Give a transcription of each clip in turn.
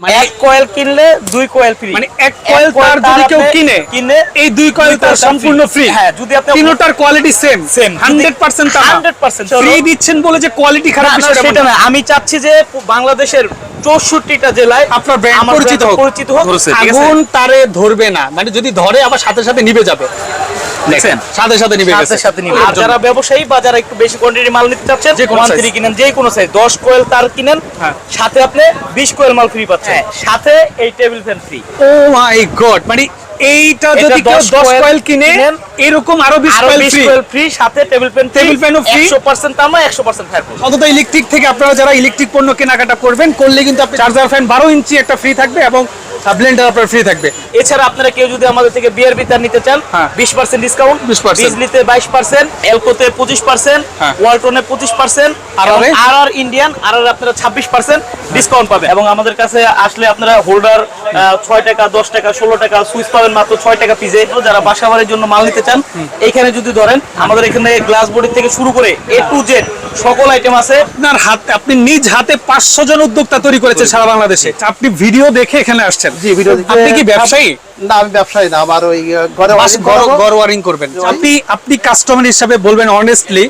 মানে এক কয়েল কিনলে দুই কয়েল ফ্রি মানে এক কয়েল তার যদি কেউ কিনে কিনে এই দুই কয়েল তার সম্পূর্ণ ফ্রি হ্যাঁ যদি আপনি তিনোটার quality same Same, hundred percent 100% free দিচ্ছেন বলে যে কোয়ালিটি খারাপ বিষয়টা সেটা না। আমি চাচ্ছি যে বাংলাদেশের চৌষট্টিটা জেলায় আপনার ব্র্যান্ড পরিচিত হোক। পরিচিত হোক। আগুন তারে ধরবে না। মানে যদি ধরে আবার সাথে সাথে নিভে যাবে। দেখছেন? সাথে সাথে নিভে সাথে সাথে নিবে। আর যারা ব্যবসায়ী বা যারা একটু বেশি কোয়ান্টিটি মাল নিতে চাচ্ছেন যে কোনো। থ্রি কিনেন যে কোনো সাইজ দশ কোয়েল তার কিনেন হ্যাঁ। সাথে আপনি বিশ কোয়েল মাল ফ্রি পাচ্ছেন সাথে এই table fan free O my god মানে এইটা যদি কেউ 10 10 কয়েল কিনে এরকম আরও 20 আরও কয়েল ফ্রি ফ্রি সাথে টেবিল ফ্যান Table fan ও free? একশো পার্সেন্ট তামা একশো পার্সেন্ট ফায়ার অন্তত ইলেকট্রিক থেকে আপনারা যারা ইলেকট্রিক পণ্য কেনাকাটা করবেন করলে কিন্তু আপনি চার্জার ফ্যান বারো ইঞ্চি একটা ফ্রি থাকবে এবং ব্লেন্ডার আপনার ফ্রি থাকবে। এছাড়া আপনারা কেউ যদি আমাদের থেকে বিয়ার বিতার নিতে চান হ্যাঁ। বিশ পার্সেন্ট ডিসকাউন্ট 20% বিজলিতে বাইশ পার্সেন্ট এলকোতে পঁচিশ পার্সেন্ট হ্যাঁ। ওয়ালটনে পঁচিশ পার্সেন্ট আর আর? আর ইন্ডিয়ান আর আর আপনারা ছাব্বিশ পার্সেন্ট ডিসকাউন্ট পাবেন। এবং আমাদের কাছে আসলে আপনারা হোল্ডার ছয় টাকা দশ টাকা ষোলো টাকা সুইচ পাবেন মাত্র টাকা পিজে যারা বাসা বাড়ির জন্য মাল নিতে চান এইখানে যদি ধরেন আমাদের এখানে গ্লাস বডি থেকে শুরু করে এ টু জেড সকল আইটেম আছে। আপনার হাত আপনি নিজ হাতে পাঁচশো জন উদ্যোক্তা তৈরি করেছেন সারা বাংলাদেশে। আপনি ভিডিও দেখে এখানে আসছেন। জি, ভিডিও আপনি কি ব্যবসায়ী? না আমি ব্যবসায়ী না আমার ওই ঘরে ঘর ওয়ারিং করবেন। আপনি আপনি কাস্টমার হিসাবে বলবেন অনেস্টলি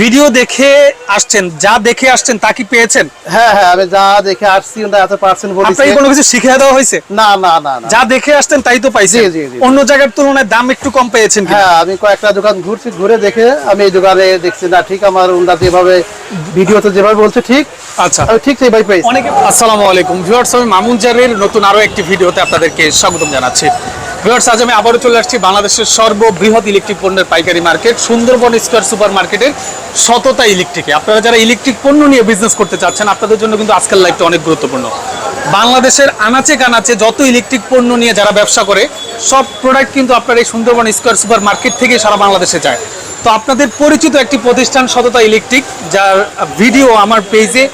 ভিডিও দেখে আসছেন যা দেখে আসছেন তা কি পেয়েছেন? হ্যাঁ হ্যাঁ আমি যা দেখে আসছি ওটা এত পার্সেন্ট বলেছে। আপনাকে কোনো কিছু শিখিয়ে দেওয়া হয়েছে? না না না না। যা দেখে আসতেন তাই তো জি। অন্য জায়গার তুলনায় দাম একটু কম পেয়েছেন হ্যাঁ আমি কয়েকটা দোকান ঘুরছি ঘুরে দেখে আমি এই দোকানে দেখছি না ঠিক আমার ওনারা যেভাবে ভিডিওতে যেভাবে বলছে ঠিক। আচ্ছা। আমি ঠিক সেইভাবে পেয়েছি অনেকে আসসালামু আলাইকুম। ভিউয়ার্স আমি মামুন জারের নতুন আরও একটি ভিডিওতে আপনাদেরকে স্বাগতম জানাচ্ছি। ভিউয়ার্স আজ আমি আবারও চলে আসছি বাংলাদেশের সর্ববৃহৎ ইলেকট্রিক পণ্যের পাইকারি মার্কেট সুন্দরবন স্কোয়ার সুপার মার্কেটের সততা ইলেকট্রিকে আপনারা যারা ইলেকট্রিক পণ্য নিয়ে বিজনেস করতে চাচ্ছেন আপনাদের জন্য কিন্তু আজকের লাইফটা অনেক গুরুত্বপূর্ণ। বাংলাদেশের আনাচে কানাচে যত ইলেকট্রিক পণ্য নিয়ে যারা ব্যবসা করে সব প্রোডাক্ট কিন্তু আপনার এই সুন্দরবন স্কোয়ার সুপার মার্কেট থেকে সারা বাংলাদেশে যায়। তো আপনাদের পরিচিত একটি প্রতিষ্ঠান সততা ইলেকট্রিক, যার ভিডিও আমার পেজে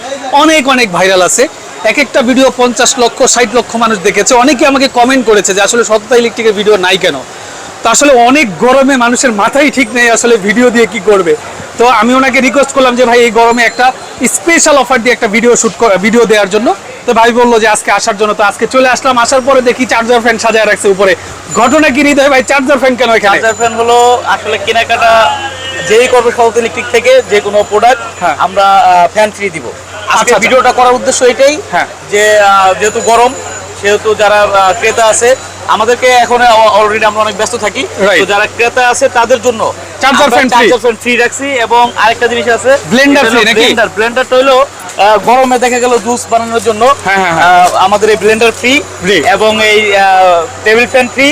অনেক অনেক ভাইরাল আছে। এক একটা ভিডিও পঞ্চাশ লক্ষ, ষাট লক্ষ মানুষ দেখেছে। অনেকে আমাকে কমেন্ট করেছে যে আসলে সততা ইলেকট্রিকের ভিডিও নাই কেন? তো আসলে অনেক গরমে মানুষের মাথাই ঠিক নেই আসলে ভিডিও দিয়ে কি করবে। তো আমি ওনাকে রিকোয়েস্ট করলাম যে ভাই, এই গরমে একটা স্পেশাল অফার দিয়ে একটা ভিডিও শ্যুট ভিডিও দেওয়ার জন্য। তো ভাই বলল যে আজকে আসার জন্য তো আজকে চলে আসলাম আসার পরে দেখি চার্জার ফ্যান সাজায় রাখছে উপরে ঘটনা কি হৃদয় ভাই চার্জার ফ্যান কেন এখানে চার্জার ফ্যান হলো আসলে কেনাকাটা যেই করবে সাউথ ইলেকট্রিক থেকে যে কোনো প্রোডাক্ট হ্যাঁ। আমরা ফ্যান ফ্রি দিব আজকে আচ্ছা। ভিডিওটা করার উদ্দেশ্য এটাই হ্যাঁ। যে যেহেতু গরম সেহেতু যারা ক্রেতা আছে আমাদেরকে এখন অলরেডি আমরা অনেক ব্যস্ত থাকি তো যারা ক্রেতা আছে তাদের জন্য। চার্জার ফ্যান ফ্রি রাখছি এবং আরেকটা জিনিস আছে ব্লেন্ডার free নাকি? ব্লেন্ডার ব্লেন্ডারটা হলো গরমে দেখা গেল জুস বানানোর জন্য হ্যাঁ, হ্যাঁ, আমাদের এই ব্লেন্ডার ফ্রি। এবং এই টেবিল ফ্যান ফ্রি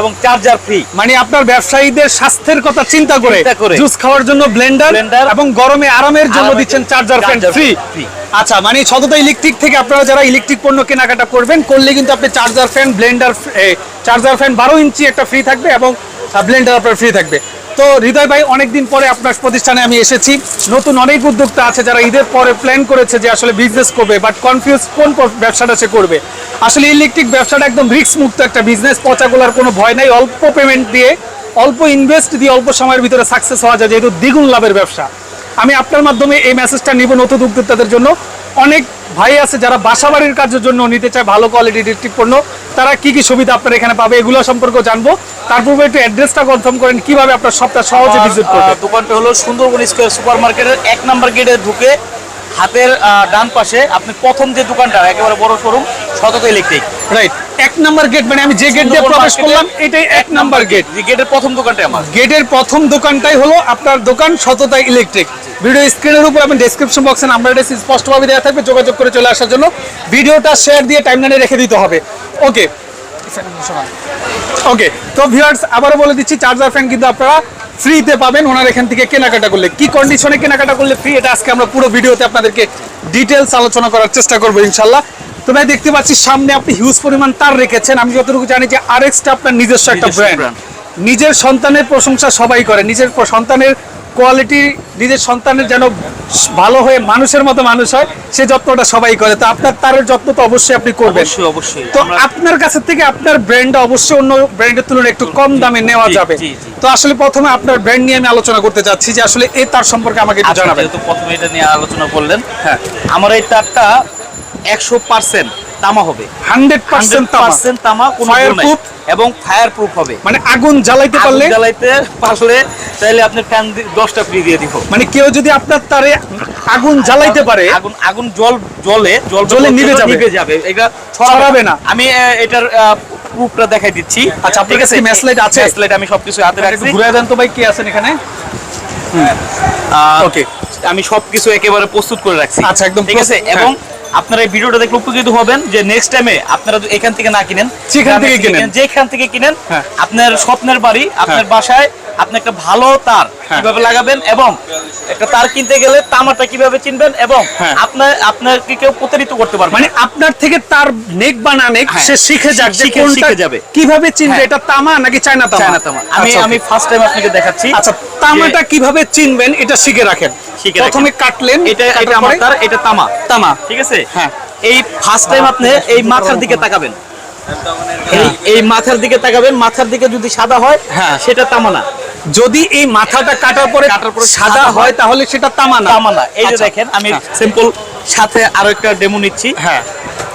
এবং চার্জার ফ্রি মানে আপনার ব্যবসায়ীদের স্বাস্থ্যের কথা চিন্তা করে। জুস খাওয়ার জন্য ব্লেন্ডার এবং গরমে আরামের জন্য দিচ্ছেন চার্জার ফ্যান ফ্রি। আচ্ছা মানে সততা ইলেকট্রিক থেকে আপনারা যারা ইলেকট্রিক পণ্য কেনাকাটা করবেন করলে কিন্তু আপনি charger fan blender charger fan বারো ইঞ্চি একটা ফ্রি থাকবে এবং ব্লেন্ডার আপনার ফ্রি থাকবে তো হৃদয় ভাই, অনেকদিন পরে আপনার প্রতিষ্ঠানে আমি এসেছি। নতুন অনেক উদ্যোক্তা আছে যারা ঈদের পরে প্ল্যান করেছে যে আসলে বিজনেস করবে বাট কনফিউজ কোন ব্যবসাটা সে করবে। আসলে ইলেকট্রিক ব্যবসাটা একদম রিস্ক মুক্ত একটা বিজনেস পচাগুলার কোনো ভয় নাই। অল্প পেমেন্ট দিয়ে, অল্প ইনভেস্ট দিয়ে অল্প সময়ের ভিতরে সাকসেস হওয়া যায়, যেহেতু দ্বিগুণ লাভের ব্যবসা। আমি আপনার মাধ্যমে এই মেসেজটা নিব নতুন উদ্যোক্তাদের জন্য। অনেক ভাই আছে যারা বাসা বাড়ির কাজের জন্য নিতে চায় ভালো কোয়ালিটির ইলেকট্রিক পণ্য তারা কি কি সুবিধা আপনার এখানে পাবে এগুলো সম্পর্কে জানব। তার পূর্বে একটু অ্যাড্রেসটা কনফার্ম করেন কীভাবে আপনার সবটা সহজে ভিজিট করবেন? দোকানটা হলো সুন্দরবন স্কোয়ার সুপার মার্কেটের এক নাম্বার গেটে ঢুকে হাতের ডান পাশে আপনি প্রথম যে দোকানটা একেবারে বড় শোরুম শতক ইলেকট্রিক রাইট এক নাম্বার গেট মানে আমি যে গেট দিয়ে প্রবেশ করলাম এটাই এক নাম্বার গেট গেটের প্রথম দোকানটা আমার। গেটের প্রথম দোকানটাই হলো আপনার দোকান সততা ইলেকট্রিক ভিডিও স্ক্রিনের উপর এবং ডেসক্রিপশন বক্সে নাম্বার স্পষ্টভাবে দেওয়া থাকবে যোগাযোগ করে চলে আসার জন্য। ভিডিওটা শেয়ার দিয়ে টাইমলাইনে রেখে দিতে হবে। ওকে ওকে তো ভিউয়ার্স আবারও বলে দিচ্ছি চার্জার ফ্যান কিন্তু আপনারা ফ্রিতে পাবেন ওনার এখান থেকে কেনাকাটা করলে। কি কন্ডিশনে কেনাকাটা করলে ফ্রি এটা আজকে আমরা পুরো ভিডিওতে আপনাদেরকে ডিটেলস আলোচনা করার চেষ্টা করব ইনশাল্লাহ তো ভাই দেখতে পাচ্ছি সামনে আপনি হিউজ পরিমাণ তার রেখেছেন। আমি যতটুকু জানি যে আরএক্সটা আপনার নিজস্ব একটা ব্র্যান্ড নিজের সন্তানের প্রশংসা সবাই করে। নিজের সন্তানের কোয়ালিটি নিজের সন্তানের যেন ভালো হয়ে মানুষের মতো মানুষ হয় সে যত্নটা সবাই করে। তো আপনার তারের যত্ন তো অবশ্যই আপনি করবেন। অবশ্যই অবশ্যই। তো আপনার কাছে থেকে আপনার ব্র্যান্ডটা অবশ্যই অন্য ব্র্যান্ডের তুলনায় একটু কম দামে নেওয়া যাবে। তো আসলে প্রথমে আপনার ব্র্যান্ড নিয়ে আমি আলোচনা করতে চাচ্ছি যে আসলে এই তার সম্পর্কে আমাকে একটু আচ্ছা, জানাবেন। যেহেতু প্রথমে এটা নিয়ে আলোচনা করলেন হ্যাঁ। আমার এই তারটা একশো পার্সেন্ট তামা হবে। হান্ড্রেড পার্সেন্ট তামা। কোনো proof? এবং ফায়ার প্রুফ হবে। মানে আগুন জ্বালাইতে পারলে? জ্বালাইতে পারলে তাহলে আপনি ফ্যান দশটা ফ্রি দিয়ে দিব। মানে কেউ যদি আপনার তারে আগুন জ্বালাইতে পারে আগুন আগুন জল জলে জল জ্বলে নিভে যাবে। নিভে যাবে। এটা ছড়াবে না। আমি এটার প্রুফটা দেখাই দিচ্ছি। আচ্ছা, ঠিক আছে? match light আছে? Match light আমি সবকিছু হাতে রাখছি। ঘুরে দেন তো ভাই কি আছেন এখানে? ওকে আমি সবকিছু একেবারে প্রস্তুত করে রাখছি। আচ্ছা, একদম ঠিক আছে? হ্যাঁ। এবং আপনারা এই ভিডিওটা দেখলে উপকৃত হবেন যে নেক্সট টাইমে আপনারা এখান থেকে না কিনেন যেখান থেকে কিনেন। যেখান থেকে কিনেন হ্যাঁ। আপনার স্বপ্নের বাড়ি আপনার বাসায় আপনি একটা ভালো তার হ্যাঁ। কীভাবে লাগাবেন এবং একটা তার কিনতে গেলে তামাটা কীভাবে চিনবেন এবং হ্যাঁ। আপনার আপনাকে কেউ প্রতারিত করতে পারবে মানে আপনার থেকে তার নেক বানানে হ্যাঁ। সে শিখে যাক যে শিখে- কোনটা শিখে যাবে। কীভাবে চিনবে হ্যাঁ। এটা তামা নাকি চায়না তামা চায়না তামা আমি আচ্ছা, আমি ফার্স্ট টাইম আপনাকে দেখাচ্ছি আচ্ছা তামাটা কীভাবে চিনবেন এটা শিখে রাখেন শিখে প্রথমে কাটলেন এটা এটা এটা তামা। তামা। ঠিক আছে? হ্যাঁ। এই ফার্স্ট টাইম আপনি এই মাথার দিকে তাকাবেন। এই মাথার দিকে তাকাবেন মাথার দিকে যদি সাদা হয় হ্যাঁ। সেটা যদি এই মাথাটা কাটার পরে কাটার পরে সাদা হয় তাহলে সেটা তামা না। তামা না। এই যে আচ্ছা। দেখেন আমি হ্যাঁ। সিম্পল সাথে আরও একটা ডেমো নিচ্ছি। হ্যাঁ।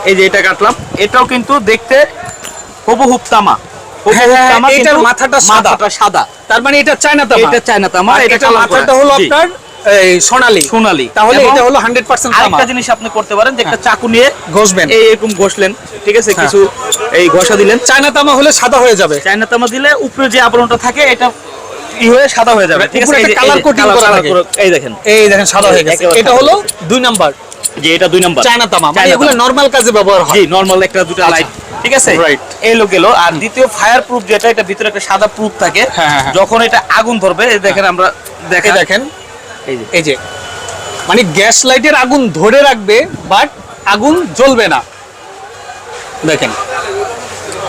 এই যে এটা কাটলাম। এটাও কিন্তু দেখতে হুবহুব তামা। হ্যাঁ, হ্যাঁ, মাথাটা সাদা। সাদা। তার মানে এটা চায়না তামা। এটা চায়না তামা এটা মাথাটা হলো আপনার এই সোনালী। সোনালী। তাহলে এটা হলো 100% আরেকটা জিনিস আপনি করতে পারেন যে একটা চাকু নিয়ে ঘষবেন। এই এরকম ঘষলেন ঠিক আছে? হ্যাঁ। কিছু এই ঘষা দিলেন। চায়না তামা হলে সাদা হয়ে যাবে। চায়না তামা দিলে উপরে যে আবরণটা থাকে এটা ই হয়ে সাদা হয়ে যাবে ঠিক আছে? উপরে এই যে- একটা এই colour যে coating colour- করা থাকে। এই দেখেন। এই দেখেন সাদা হয়ে গেছে। এটা হলো দুই নাম্বার। যে এটা দুই নাম্বার। চায়না তামা। মানে এগুলো নরমাল কাজে ব্যবহার হয়। জি নরমাল একটা দুটো লাইট ঠিক আছে. এই লোক গেল। আর দ্বিতীয় ফায়ার প্রুফ যেটা এটা ভিতরে একটা সাদা প্রুফ থাকে। হ্যাঁ, হ্যাঁ, হ্যাঁ। যখন এটা আগুন ধরবে দেখেন আমরা দেখে দেখেন। এই যে। মানে গ্যাস লাইটের আগুন ধরে রাখবে বাট আগুন জ্বলবে না। দেখেন।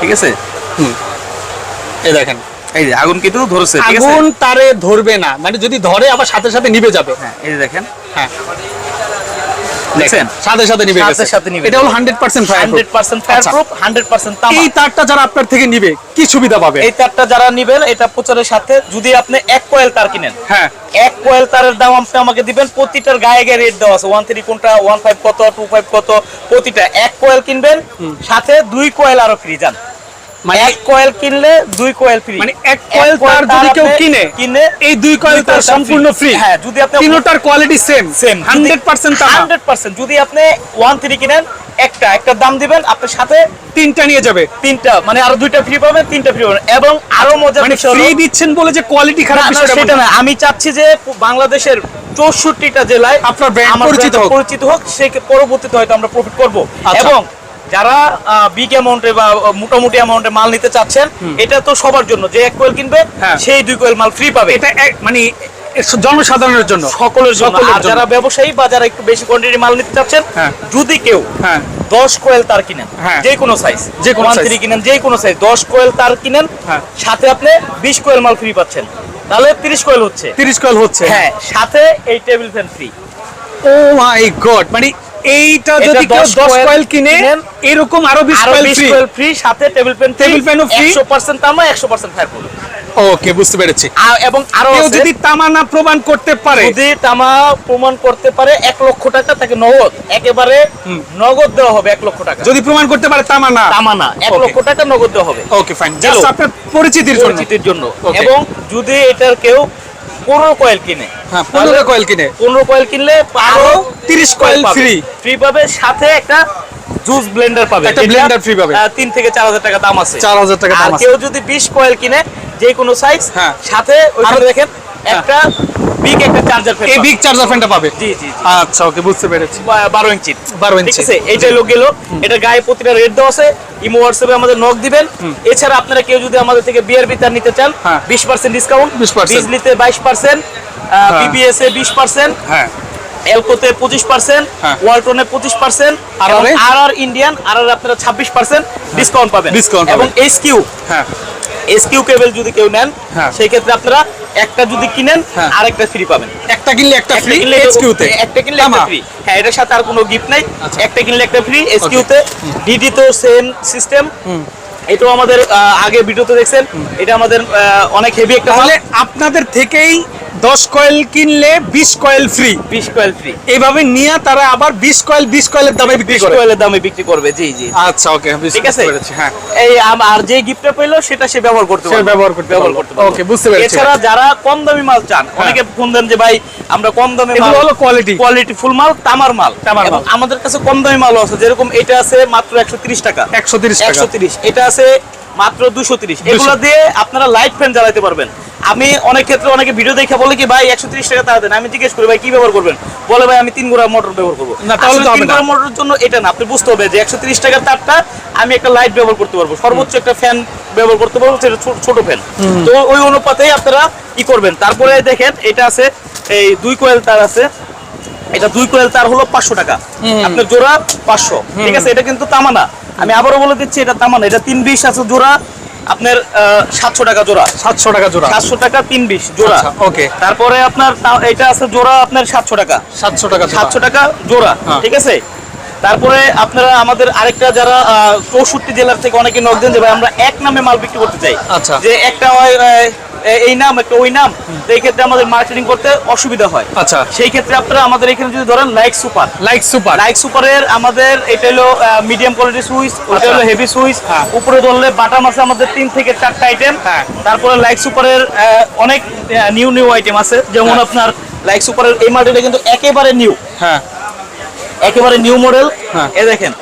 ঠিক আছে? হুম। এই দেখেন। এই যে আগুন কিন্তু ধরেছে আগুন তারে ধরবে না। মানে যদি ধরে আবার সাথে সাথে নিভে যাবে। হ্যাঁ এই যে দেখেন। হ্যাঁ। দেখছেন? সাথে সাথে নিভে সাথে সাথে নিভে এটা হলো 100% ফায়ার 100% ফায়ার আচ্ছা। প্রুফ 100% তামা। এই তারটা যারা আপনার থেকে নিবে কি সুবিধা পাবে? এই তারটা যারা নিবেন এটা প্রচারের সাথে যদি আপনি এক কয়েল তার কিনেন। হ্যাঁ। এক কয়েল তারের দাম আপনি আমাকে দিবেন প্রতিটার গায়ে গায়ে রেট দেওয়া আছে। ওয়ান থ্রি কোনটা ওয়ান ফাইভ কত টু ফাইভ কত প্রতিটা। এক কয়েল কিনবেন সাথে দুই কয়েল আরও ফ্রি যান। মানে এক কয়েল কিনলে দুই কয়েল ফ্রি মানে এক কয়েল তার যদি কেউ কিনে কিনে এই দুই কয়েল তার সম্পূর্ণ ফ্রি হ্যাঁ যদি আপনি তিনটার কোয়ালিটি সেম সেম 100% তামা হান্ড্রেড পার্সেন্ট যদি আপনি ওয়ান থ্রি কিনেন একটা একটা দাম দিবেন আপনার সাথে তিনটা নিয়ে যাবে। তিনটা মানে আরও দুইটা ফ্রি পাবেন তিনটা ফ্রি পাবেন। এবং আরও মানে ফ্রি দিচ্ছেন বলে যে কোয়ালিটি খারাপ সেটা না আমি চাচ্ছি যে বাংলাদেশের চৌষট্টিটা জেলায় আপনার brand পরিচিত হোক। পরিচিত হোক সে পরবর্তীতে হয়তো আমরা প্রফিট করব। আচ্ছা। এবং যারা বিগ অ্যামাউন্টে বা মোটামুটি অ্যামাউন্টে মাল নিতে চাচ্ছেন এটা তো সবার জন্য। যে এক কোয়েল কিনবে হ্যাঁ। সেই দুই কোয়েল মাল ফ্রি পাবে। এটা মানে জনসাধারণের জন্য। সকলের জন্য। যারা ব্যবসায়ী বা যারা একটু বেশি কোয়ান্টিটি মাল নিতে চাচ্ছেন হ্যাঁ। যদি কেউ হ্যাঁ। দশ কোয়েল তার কিনেন হ্যাঁ। যে কোনো সাইজ যে কোনো থ্রি কিনেন যে কোনো সাইজ দশ কোয়েল তার কিনেন। সাথে আপনি বিশ কোয়েল মাল ফ্রি পাচ্ছেন। তাহলে তিরিশ কোয়েল হচ্ছে। 30 কয়েল হচ্ছে। হ্যাঁ সাথে এই table fan free O my god মানে এইটা যদি কেউ 10 10 কয়েল কিনে এরকম আরও 20 কয়েল ফ্রি ফ্রি সাথে টেবিল ফ্যান Table fan ও free? একশো পার্সেন্ট তামা একশো পার্সেন্ট ফায়ার প্রুফ ওকে বুঝতে পেরেছি। এবং আরও কেউ যদি তামা না প্রমাণ করতে পারে। যদি তামা প্রমাণ করতে পারে এক লক্ষ টাকা তাকে নগদ একেবারে নগদ দেওয়া হবে এক লক্ষ টাকা। যদি প্রমাণ করতে পারে তামা না। তামা না এক Okay. লক্ষ টাকা নগদ দেওয়া হবে। Okay fine. জাস্ট আপনার পরিচিতির জন্য। পরিচিতির জন্য। এবং যদি এটার কেউ পনেরো কয়েল কিনে। হ্যাঁ 15 কয়েল কিনে। পনেরো কয়েল কিনলে আরও 30 কয়েল ফ্রি ফ্রি পাবে সাথে একটা জুস ব্লেন্ডার পাবে একটা blender পাবে। আহ, তিন থেকে চার হাজার টাকা দাম আছে। 4000 টাকা দাম আর কেউ যদি বিশ কয়েল কিনে যে কোনো সাইজ হ্যাঁ। সাথে ওইখানে দেখেন একটা বিগ একটা চার্জার এই বিগ চার্জার ফ্যানটা পাবে? জি জি আচ্ছা ওকে বুঝতে পেরেছি। বা- বারো ইঞ্চি 12 ঠিক আছে? এইটাই লোক গেল এটা গায়ে প্রতিটা রেট দেওয়া আছে। ইমো হোয়াটসঅ্যাপে আমাদের নক দিবেন। এছাড়া আপনারা কেউ যদি আমাদের থেকে বিয়ার বিতার নিতে চান হ্যাঁ। বিশ পার্সেন্ট ডিসকাউন্ট 20% বিজলিতে বাইশ পার্সেন্ট বিবিএস এ বিশ পার্সেন্ট হ্যাঁ। এলকোতে পঁচিশ পার্সেন্ট হ্যাঁ। ওয়ালটনে পঁচিশ পার্সেন্ট আর আর? ইন্ডিয়ান আর আর আপনারা ছাব্বিশ পার্সেন্ট ডিসকাউন্ট পাবেন। Discount এবং পাবেন। এস কিউ হ্যাঁ। এস কিউ কেবল যদি কেউ নেন হ্যাঁ। সেই ক্ষেত্রে আপনারা একটা যদি কিনেন হ্যাঁ। আরেকটা ফ্রি পাবেন। একটা কিনলে একটা ফ্রি এসকিউ তে? একটা কিনলে একটা ফ্রি হ্যাঁ এটার সাথে আর কোনো গিফট নাই। আচ্ছা। একটা কিনলে একটা ফ্রি এসকিউ তে। ডিডি তো সেম সিস্টেম এটাও আমাদের আগে ভিডিওতে দেখছেন। এটা আমাদের অনেক হেভি একটা আপনাদের থেকেই দশ কয়েল কিনলে বিশ কয়েল ফ্রি বিশ কয়েল ফ্রি এইভাবে নিয়ে তারা আবার বিশ কয়েল বিশ কয়েলের দামে বিক্রি বিশ করে। কয়েলের দামে বিক্রি করবে জি জি। আচ্ছা ওকে ঠিক আছে? হ্যাঁ। এই আর যে গিফটটা পেল সেটা সে ব্যবহার করতে পারবে। ব্যবহার করতে ব্যবহার করতে পারবে। Okay, বুঝতে পেরেছি। এছাড়া যারা কম দামি মাল চান অনেকে ফোন দেন যে ভাই আমরা কম দামি মাল হলো কোয়ালিটি কোয়ালিটি ফুল মাল তামার মাল। তামার মাল। আমাদের কাছে কম দামি মালও আছে যেরকম এটা আছে মাত্র একশো তিরিশ টাকা। একশো তিরিশ টাকা। একশো তিরিশ। এটা আছে মাত্র দুশো তিরিশ। এগুলো দিয়ে আপনারা লাইট ফ্যান জ্বালাতে পারবেন। আমি অনেক ক্ষেত্রে অনেকে ভিডিও দেখে বলে কি ভাই একশো তিরিশ টাকা তারা দেন। আমি জিজ্ঞেস করি ভাই কি ব্যবহার করবেন? বলে ভাই আমি তিন গোড়া মোটর ব্যবহার করব। তিন গোড়া মোটরের জন্য এটা না। আপনি বুঝতে হবে যে একশো তিরিশ টাকার তারটা আমি একটা লাইট ব্যবহার করতে পারব। সর্বোচ্চ একটা ফ্যান ব্যবহার করতে পারব সেটা ছোট ফ্যান তো ওই অনুপাতেই আপনারা ই করবেন। তারপরে দেখেন এটা আছে এই দুই কোয়েল তার আছে। এটা দুই কোয়েল তার হলো পাঁচশো টাকা। আপনার জোড়া পাঁচশো। ঠিক আছে এটা কিন্তু তামানা। আমি আবারও বলে দিচ্ছি এটা তামানা। এটা তিন বিশ আছে জোড়া। আপনার সাতশো টাকা জোড়া। সাতশো টাকা জোড়া। সাতশো টাকা তিন বিশ জোড়া। ওকে। তারপরে আপনার এটা আছে জোড়া আপনার সাতশো টাকা। সাতশো টাকা সাতশো টাকা জোড়া হ্যাঁ। ঠিক আছে? তারপরে আপনারা আমাদের আরেকটা যারা চৌষট্টি জেলার থেকে অনেকে নক দেন যে ভাই আমরা এক নামে মাল বিক্রি করতে চাই। আচ্ছা। যে একটা হয়, এই নাম একটা ওই নাম। এই ক্ষেত্রে আমাদের মার্কেটিং করতে অসুবিধা হয়। আচ্ছা। সেই ক্ষেত্রে আপনারা আমাদের এখানে যদি ধরেন like super like super like সুপারের আমাদের এটা হলো মিডিয়াম কোয়ালিটি সুইচ ওটা। হলো হেভি সুইচ হ্যাঁ। উপরে ধরলে বাটাম আছে আমাদের তিন থেকে চারটা আইটেম হ্যাঁ। তারপরে লাইক সুপারের অনেক নিউ নিউ আইটেম আছে। যেমন হ্যাঁ। আপনার লাইক সুপারের এই মডেলটা কিন্তু একেবারে নিউ হ্যাঁ। একেবারে নিউ মডেল হ্যাঁ। এ দেখেন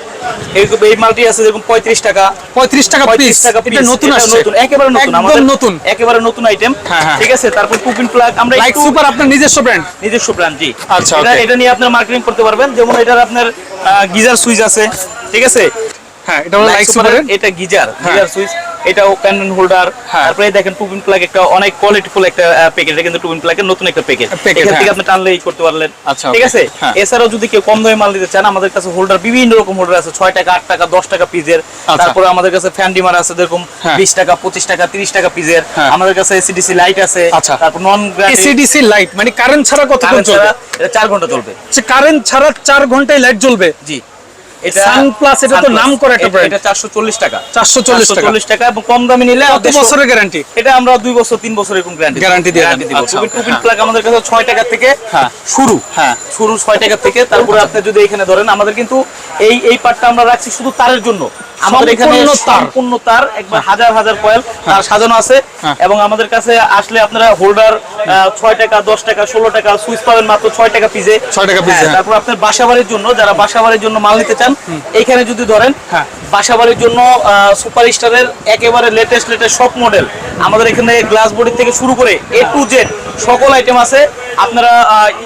এই এই মালটি আছে যেরকম পঁয়ত্রিশ টাকা পঁয়ত্রিশ টাকা পঁয়ত্রিশ টাকা এটা নতুন নতুন একেবারে নতুন আমাদের নতুন। একেবারে নতুন আইটেম হ্যাঁ, হ্যাঁ। ঠিক আছে তারপর কুপিন প্লাগ আমরা লাইক সুপার আপনার নিজস্ব ব্র্যান্ড নিজস্ব ব্র্যান্ড জি। আচ্ছা, এটা নিয়ে আপনার মার্কেটিং করতে পারবেন। যেমন এটার আপনার গিজার সুইচ আছে। ঠিক আছে? হ্যাঁ এটা হলো লাইক সুপারের এটা গিজার হ্যাঁ। Geyser switch. এটাও প্যান্ডেন্ট হোল্ডার। তারপরে দেখেন টুপিন প্লাগ একটা অনেক কোয়ালিটিফুল একটা প্যাকেট এটা কিন্তু টুপিন প্লাগের নতুন একটা Packet, এখান থেকে হ্যাঁ। আপনি টানলে ই করতে পারলেন আচ্ছা, ঠিক আছে হ্যাঁ। এছাড়াও যদি কেউ কম দামে মাল দিতে চান আমাদের কাছে হোল্ডার বিভিন্ন রকম হোল্ডার আছে ছয় টাকা আট টাকা দশ টাকা পিজের আচ্ছা। তারপরে আমাদের কাছে ফ্যান ডিমার আছে যেরকম হ্যাঁ। বিশ টাকা পঁচিশ টাকা তিরিশ টাকা পিজের। আমাদের কাছে এসিডিসি লাইট আছে আচ্ছা। তারপর নন এসিডিসি লাইট মানে কারেন্ট ছাড়া কতক্ষণ চলবে এটা চার ঘণ্টা চলবে কারেন্ট ছাড়া চার ঘন্টায় লাইট জ্বলবে জি এটা তো একটা এটা টাকা 440 টাকা। 440 টাকা এবং কম দামে নিলে কত আমাদের বছরের গ্যারান্টি এটা আমরা বছর বছর এরকম গ্যারান্টি Guarantee দিয়ে দেন। আচ্ছা, টুপিন হ্যাঁ। প্লাগ আমাদের কাছে টাকা থেকে হ্যাঁ। শুরু হ্যাঁ। শুরু টাকা থেকে তারপরে আপনি যদি এখানে ধরেন আমাদের কিন্তু এই এই পার্টটা আমরা রাখছি শুধু তারের জন্য আমাদের এখানে সম্পূর্ণ তার। একবার হাজার হাজার কয়েল তার সাজানো আছে হ্যাঁ। এবং আমাদের কাছে আসলে আপনারা হোল্ডার ছয় টাকা দশ টাকা ষোলো টাকা সুইচ পাবেন মাত্র ছয় টাকা পিজে 6 টাকা piece, হ্যাঁ। তারপর আপনার বাসাবাড়ির জন্য যারা বাসাবাড়ির জন্য মাল নিতে চান এইখানে যদি ধরেন হ্যাঁ। বাসাবাড়ির জন্য সুপার স্টারের একেবারে লেটেস্ট লেটেস্ট সব মডেল আমাদের এখানে গ্লাস বডি থেকে শুরু করে এ টু জেড সকল আইটেম আছে। আপনারা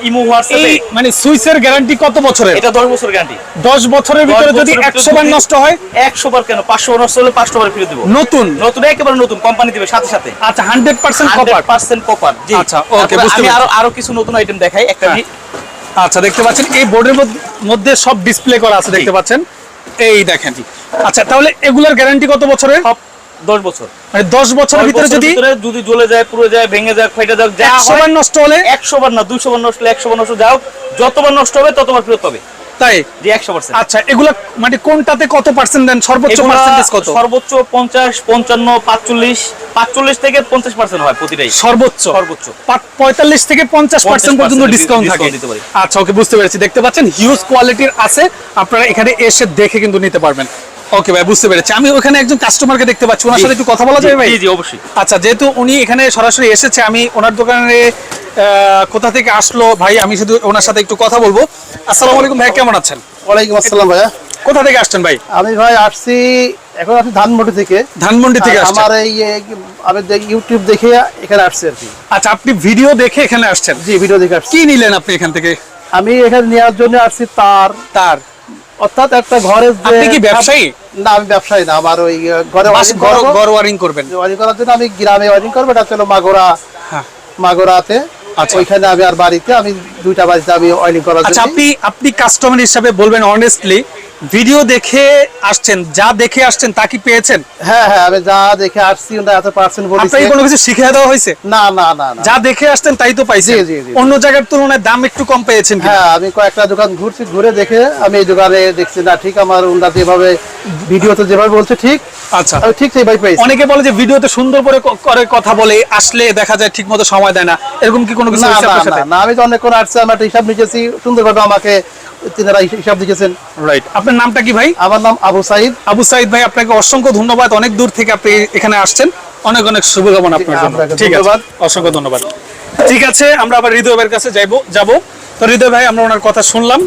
ইমো হোয়াটসঅ্যাপে মানে সুইচের গ্যারান্টি কত বছরের? এটা দশ বছর গ্যারান্টি দশ বছরের ভিতরে যদি একশো বার নষ্ট হয়? একশো বার কেন? পাঁচশো বার নষ্ট হলে পাঁচশো বার ফিরে দেবো। নতুন? নতুন একেবারে নতুন কোম্পানি দিবে সাথে সাথে। আচ্ছা hundred percent copper percent copper জি। আচ্ছা, তারপরে বুঝতে আমি আরও আরও কিছু নতুন আইটেম দেখাই। একটা হ্যাঁ। আচ্ছা দেখতে পাচ্ছেন এই বোর্ডের মধ্যে সব ডিসপ্লে করা আছে দেখতে পাচ্ছেন। এই দেখেন। আচ্ছা তাহলে এগুলার গ্যারান্টি কত বছরের? সব দশ বছর। মানে দশ বছরের ভিতরে যদি যদি জ্বলে যায় পুড়ে যায় ভেঙে যায় ফেটে যায় যা একশো বার নষ্ট হলে? একশো বার না দুইশো বার নষ্ট হলে একশো বার নষ্ট যাও যতবার নষ্ট হবে ততবার ফেরত হবে তাই? জি একশো পার্সেন্ট আচ্ছা এগুলা মানে কোনটাতে কত পার্সেন্ট দেন? সর্বোচ্চ পার্সেন্টেজ কত? সর্বোচ্চ পঞ্চাশ পঞ্চান্ন পাঁচচল্লিশ পাঁচচল্লিশ থেকে পঞ্চাশ পার্সেন্ট হয় প্রতিটাই। সর্বোচ্চ? সর্বোচ্চ। পা- পঁয়তাল্লিশ থেকে পঞ্চাশ পার্সেন্ট 50% পর্যন্ত ডিসকাউন্ট থাকে। আচ্ছা ওকে বুঝতে পেরেছি। দেখতে পাচ্ছেন হিউজ কোয়ালিটির আছে। আপনারা এখানে এসে দেখে কিন্তু নিতে পারবেন। ওকে ভাই বুঝতে পেরেছি। আমি ওখানে একজন কাস্টমারকে দেখতে পাচ্ছি। ওনার সাথে একটু কথা বলা যাবে ভাই? জি জি অবশ্যই। আচ্ছা যেহেতু উনি এখানে সরাসরি এসেছে আমি ওনার দোকানে কোথা থেকে আসলো? ভাই আমি শুধু ওনার সাথে একটু কথা বলব। আসসালামু আলাইকুম ভাই কেমন আছেন? ওয়ালাইকুম আসসালাম ভাইয়া। কোথা থেকে আসছেন ভাই? আমি ভাই আসছি এখন আসছি ধানমন্ডি থেকে। ধানমন্ডি থেকে আসছেন। আমার এই আমি ইউটিউব দেখে এখানে আসছি আর কি। আচ্ছা আপনি ভিডিও দেখে এখানে আসছেন? জি ভিডিও দেখে আসছি। কি নিলেন আপনি এখান থেকে? আমি এখানে নেওয়ার জন্য আসছি তার। তার। অর্থাৎ একটা ঘরের আপনি কি ব্যবসায়ী? না আমি ব্যবসায়ী না আমার ওই ঘরে ঘর ওয়ারিং করবেন? ওয়ারিং করার জন্য আমি গ্রামে ওয়ারিং করব এটা হলো মাগোরা হ্যাঁ। মাগোরাতে। আচ্ছা। ওইখানে আমি আর বাড়িতে আমি দুইটা বাড়িতে আমি ওয়ারিং করার আচ্ছা জন্য আপনি আপনি কাস্টমার হিসাবে বলবেন অনেস্টলি ভিডিও দেখে আসছেন যা দেখে আসছেন তা কি পেয়েছেন? হ্যাঁ হ্যাঁ আমি যা দেখে আসছি এত পার্সেন্ট বলেছি আপনাকে কোনো কিছু শিখিয়ে দেওয়া হয়েছে? না না না না। যা দেখে আসতেন তাই তো পাইছেন। জি, জি, জি। অন্য জায়গার তুলনায় দাম একটু কম পেয়েছেন হ্যাঁ আমি কয়েকটা দোকান ঘুরছি ঘুরে দেখে আমি এই দোকানে দেখছি না ঠিক আমার ওনারা যেভাবে ভিডিওতে যেভাবে বলছে ঠিক। আচ্ছা। ঠিক সেইভাবে পেয়েছি। অনেকে বলে যে ভিডিও ভিডিওতে সুন্দর করে করে কথা বলে আসলে দেখা যায় ঠিক মতো সময় দেয় না। এরকম কি কোনো কিছু না না আমি তো অনেকক্ষণ আসছি আমার হিসাব নিয়েছি সুন্দরভাবে আমাকে তিনারা হিস- হিসাব দিয়েছেন রাইট আপনার নামটা কি ভাই? আমার নাম আবু সাইদ। আবু সাইদ ভাই আপনাকে অসংখ্য ধন্যবাদ। অনেক দূর থেকে আপনি এখানে আসছেন। অনেক অনেক শুভকামনা আপনার জন্য। ঠিক আছে। ধন্যবাদ। অসংখ্য ধন্যবাদ। ঠিক আছে আমরা আবার হৃদয় ভাইয়ের কাছে যাইবো যাব। তো হৃদয় ভাই আমরা ওনার কথা শুনলাম।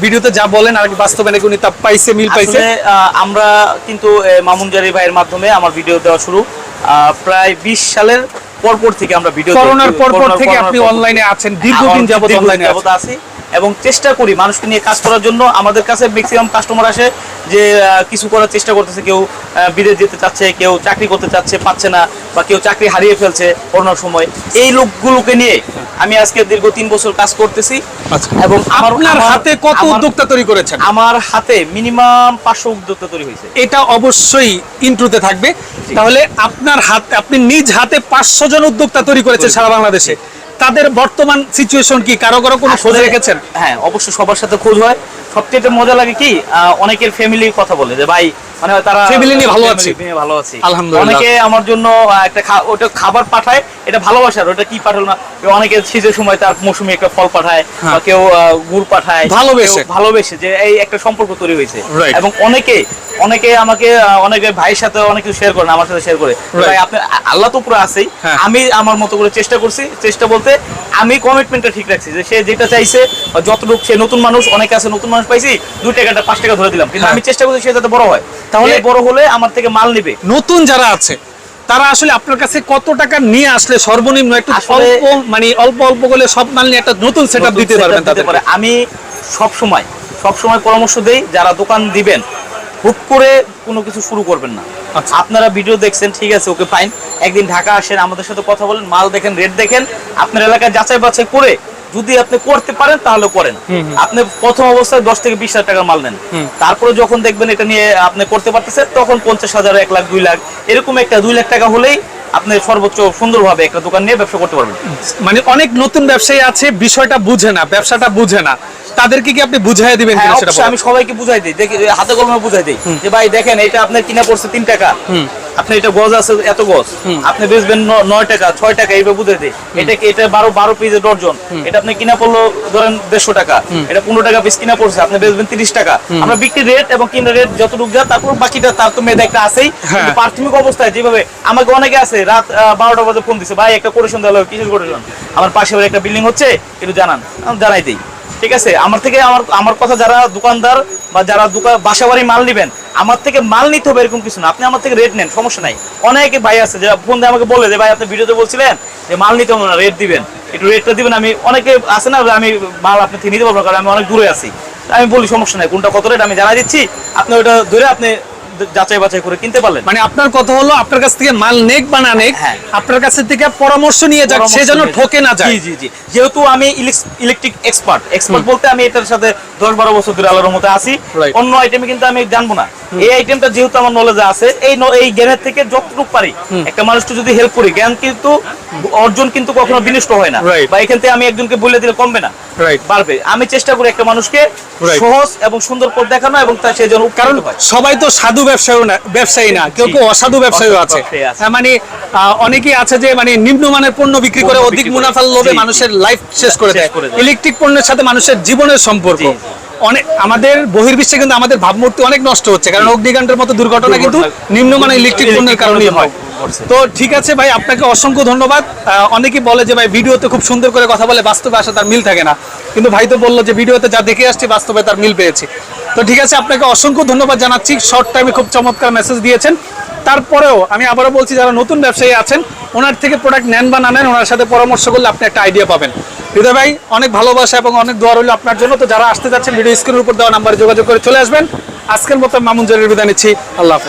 ভিডিওতে যা বলেন আর কি বাস্তবে নাকি উনি তা পাইছে মিল পাইছে? আহ, আমরা কিন্তু মামুন জারি ভাইয়ের মাধ্যমে আমার ভিডিও দেওয়া শুরু। আহ, প্রায় বিশ সালের পরপর থেকে আমরা ভিডিও করোনার পর পর থেকে আপনি অনলাইনে আছেন দীর্ঘদিন যাবত অনলাইনে যাবত আছি। এবং চেষ্টা করি মানুষকে নিয়ে কাজ করার জন্য। আমাদের কাছে ম্যাক্সিমাম কাস্টমার আসে যে কিছু করার চেষ্টা করতেছে। কেউ বিদেশ যেতে চাচ্ছে কেউ চাকরি করতে চাচ্ছে পাচ্ছে না বা কেউ চাকরি হারিয়ে ফেলছে করোনার সময়। এই লোকগুলোকে নিয়ে আমি আজকে দীর্ঘ তিন বছর কাজ করতেছি। আচ্ছা। এবং আমার আপনার হাতে কত উদ্যোক্তা তৈরি করেছেন? আমার হাতে মিনিমাম পাঁচশো উদ্যোক্তা তৈরি হয়েছে। এটা অবশ্যই ইন্ট্রোতে থাকবে। তাহলে আপনার হাত আপনি নিজ হাতে পাঁচশো জন উদ্যোক্তা তৈরি করেছেন সারা বাংলাদেশে। তাদের বর্তমান সিচুয়েশন কি? কারও কারও কোনো খোঁজ রেখেছেন? হ্যাঁ অবশ্যই সবার সাথে খোঁজ হয়। সবচেয়ে মজা লাগে কি অনেকের ফ্যামিলি কথা বলে যে ভাই মানে তারা Family নিয়ে ভালো আছি। ভালো আছি। আলহামদুলিল্লাহ। অনেকে আমার জন্য একটা ওটা খাবার পাঠায় এটা ভালোবাসার ওটা কি পাঠালো না? অনেকে শীতের সময় তার মৌসুমী একটা ফল পাঠায় বা কেউ গুড় পাঠায় ভালোবেসে। ভালোবেসে যে এই একটা সম্পর্ক তৈরি হয়েছে। এবং অনেকে অনেকে আমাকে অনেকে ভাইয়ের সাথে অনেক কিছু শেয়ার করেন আমার সাথে শেয়ার করে। ভাই আপনি আল্লাহ তো পুরো আছেই। হ্যাঁ। আমি আমার মতো করে চেষ্টা করছি চেষ্টা বলতে আমি কমিটমেন্টটা ঠিক রাখছি যে সে যেটা চাইছে যতটুকু সে নতুন মানুষ অনেকে আছে নতুন মানুষ পাইছি দুই টাকাটা পাঁচ টাকা ধরে দিলাম। কিন্তু হ্যাঁ। আমি চেষ্টা করছি সে যাতে বড় হয়। তাহলে- বড় হলে আমার থেকে মাল নিবে। নতুন যারা আছে তারা আসলে আপনার কাছে কত টাকা নিয়ে আসলে সর্বনিম্ন একটু অল্প মানে অল্প অল্প করে সব মাল নিয়ে একটা নতুন সেটআপ নতুন দিতে পারবেন তাদের পারে। আমি সব সময় সব সময় পরামর্শ দেই যারা দোকান দিবেন হুট করে কোনো কিছু শুরু করবেন না। আচ্ছা। আপনারা ভিডিও দেখছেন ঠিক আছে ওকে ফাইন একদিন ঢাকা আসেন আমাদের সাথে কথা বলেন মাল দেখেন রেট দেখেন। আপনার এলাকায় যাচাই বাছাই করে যদি আপনি করতে পারেন তাহলে করেন। আপনি প্রথম অবস্থায় দশ থেকে বিশ হাজার টাকার মাল নেন। তারপরে যখন দেখবেন এটা নিয়ে আপনি করতে পারতেছেন তখন পঞ্চাশ হাজার এক লাখ দুই লাখ এরকম একটা দুই লাখ টাকা হলেই আপনি সর্বোচ্চ সুন্দরভাবে একটা দোকান নিয়ে ব্যবসা করতে পারবেন। মানে অনেক নতুন ব্যবসায়ী আছে বিষয়টা বুঝে না ব্যবসাটা বুঝে না। তাদেরকে কি আপনি বুঝাই দিবেন হ্যাঁ, কিনা সেটা আমি সবাইকে বুঝাই দিই। দেখি হাতে কলমে বুঝাই দিই। যে ভাই দেখেন এটা আপনার কিনা পড়ছে তিন টাকা। আপনি এটা গজ আছে এত গজ। আপনি বেচবেন নয় টাকা ছয় টাকা এইভাবে বুঝাই দিই। এটা এটা বারো বারো পিস ডর্জন এটা আপনি কিনা পড়ল ধরেন দেড়শো টাকা। এটা পনেরো টাকা পিস কিনা পড়ছে আপনি বেচবেন তিরিশ টাকা। আমরা বিক্রি রেট এবং কিনা রেট যতটুকু যা তারপর বাকিটা তার তো মেয়েদের একটা আছেই। হ্যাঁ। প্রাথমিক অবস্থায় যেভাবে আমাকে অনেকে আছে রাত বারোটা বাজে ফোন দিছে ভাই একটা কোরেশন দেওয়া কিসের কোরেশন আমার পাশে একটা বিল্ডিং হচ্ছে একটু জানান। জানাই দিই। ঠিক আছে? আমার থেকে আমার আমার কথা যারা দোকানদার বা যারা দোকান বাসা বাড়ি মাল নিবেন, আমার থেকে মাল নিতে হবে এরকম কিছু না। আপনি আমার থেকে রেট নেন, সমস্যা নাই। অনেকে ভাই আছে যারা ফোন দিয়ে আমাকে বলে যে, ভাই, আপনি ভিডিওতে বলছিলেন যে, মাল নিতে হবে না রেট দিবেন। একটু রেটটা দিবেন। আমি, অনেকে আছে না, আমি মাল আপনি থেকে নিতে পারব কারণ আমি অনেক দূরে আছি। আমি বলি, সমস্যা নাই, কোনটা কত রেট আমি জানাই দিচ্ছি। আপনি ওটা ধরে আপনি যাচাই বাছাই করে কিনতে পারলেন? মানে আপনার কথা হলো আপনার কাছ থেকে মাল নেক বা না নেক হ্যাঁ। আপনার কাছ থেকে পরামর্শ নিয়ে যাক সে যেন ঠকে না যায়। জি জি জি। যেহেতু আমি ইলেকট্রিক এক্সপার্ট এক্সপার্ট বলতে আমি এটার সাথে দশ বারো বছর ধরে আলোর মধ্যে আছি। অন্য আইটেমে কিন্তু আমি জানব না। এই আইটেমটা যেহেতু আমার নলেজে আছে এই এই জ্ঞানের থেকে যতটুকু পারি একটা মানুষকে যদি হেল্প করি জ্ঞান কিন্তু অর্জন কিন্তু কখনো বিনষ্ট হয় না। বা এখান থেকে আমি একজনকে বলে দিলে কমবে না. বাড়বে। আমি চেষ্টা করি একটা মানুষকে সহজ এবং সুন্দর পথ দেখানো এবং তার সে যেন কারণ সবাই তো সাধু ব্যবসায়ী না ব্যবসায়ী না কেউ কেউ অসাধু ব্যবসায়ী আছে। মানে অনেকেই আছে যে মানে নিম্নমানের পণ্য বিক্রি করে অধিক মুনাফার লোভে। মানুষের লাইফ শেষ করে দেয়। ইলেকট্রিক পণ্যের সাথে মানুষের জীবনের সম্পর্ক। অনেক আমাদের বহির্বিশ্বে কিন্তু আমাদের ভাবমূর্তি অনেক নষ্ট হচ্ছে। কারণ অগ্নিকাণ্ডের মতো দুর্ঘটনা কিন্তু নিম্নমানের ইলেকট্রিক পণ্যের কারণেই হয়। তো ঠিক আছে ভাই আপনাকে অসংখ্য ধন্যবাদ। আহ, অনেকেই বলে যে ভাই ভিডিওতে খুব সুন্দর করে কথা বলে বাস্তবে আসা তার মিল থাকে না। কিন্তু ভাই তো বলল যে ভিডিওতে যা দেখে আসছি বাস্তবে তার মিল পেয়েছি। তো ঠিক আছে, আপনাকে অসংখ্য ধন্যবাদ জানাচ্ছি। শর্ট টাইমে খুব চমৎকার মেসেজ দিয়েছেন। তারপরেও আমি আবারও বলছি, যারা নতুন ব্যবসায়ী আছেন, ওনার থেকে প্রোডাক্ট নেন বা না নেন, ওনার সাথে পরামর্শ করলে আপনি একটা আইডিয়া পাবেন। হৃদয় ভাই, অনেক ভালোবাসা এবং অনেক দোয়া রইল আপনার জন্য। তো যারা আসতে যাচ্ছেন ভিডিও স্ক্রিনের উপর দেওয়া নাম্বারে যোগাযোগ করে চলে আসবেন। আজকের মতো মামুন জরির বিদায় নিচ্ছি। আল্লাহ হাফেজ।